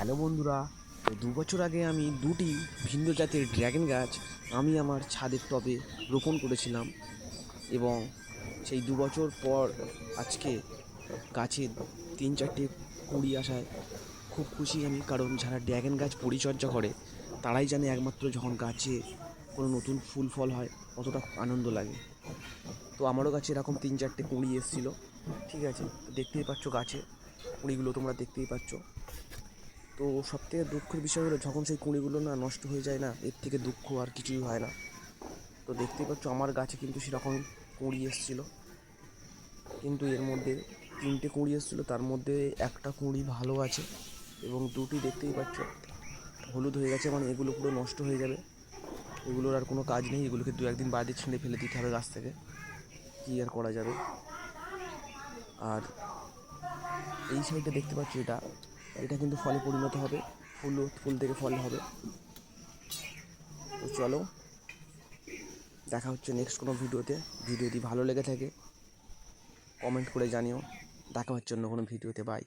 Hello বন্ধুরা দু বছর আগে আমি দুটি ভিন্ন জাতের ড্র্যাগন গাছ আমি আমার ছাদের টবে রোপণ করেছিলাম এবং সেই দু বছর পর আজকে গাছে তিন চারটে কুড়ি আসায় খুব খুশি আমি, কারণ যারা ড্র্যাগন গাছ পরিচর্যা করে, তারাই জানে একমাত্র যখন গাছে কোনো নতুন ফুল ফল হয় কতটা আনন্দ লাগে। তো আমারও গাছে এরকম তিন চারটে কুঁড়ি এসেছিল, ঠিক আছে? দেখতেই পাচ্ছ গাছে, কুঁড়িগুলো তোমরা দেখতেই পাচ্ছ। তো সব থেকে দুঃখের বিষয় হলো যখন সেই কুঁড়িগুলো না নষ্ট হয়ে যায় না, এর থেকে দুঃখ আর কিছুই হয় না। তো দেখতেই পাচ্ছ আমার গাছে কিন্তু সেরকম কুঁড়ি এসেছিল। কিন্তু এর মধ্যে তিনটে কুঁড়ি এসেছিল, তার মধ্যে একটা কুঁড়ি ভালো আছে এবং দুটি দেখতেই পাচ্ছ হলুদ হয়ে গেছে মানে এগুলো পুরো নষ্ট হয়ে যাবে। এগুলোর আর কোনো কাজ নেই, এগুলোকে দু একদিন বাদে ছিঁড়ে ফেলে দিতে হবে গাছ থেকে। কী আর করা যাবে? আর এই সাইডে দেখতে পাচ্ছ এটা এটা কিন্তু ফলে পরিণত হবে, ফুল ফুল থেকে ফল হবে। তো চলো, দেখা হচ্ছে নেক্সট কোনো ভিডিওতে। ভিডিও যদি ভালো লেগে থাকে কমেন্ট করে জানিও। দেখা হচ্ছে অন্য কোনো ভিডিওতে বাই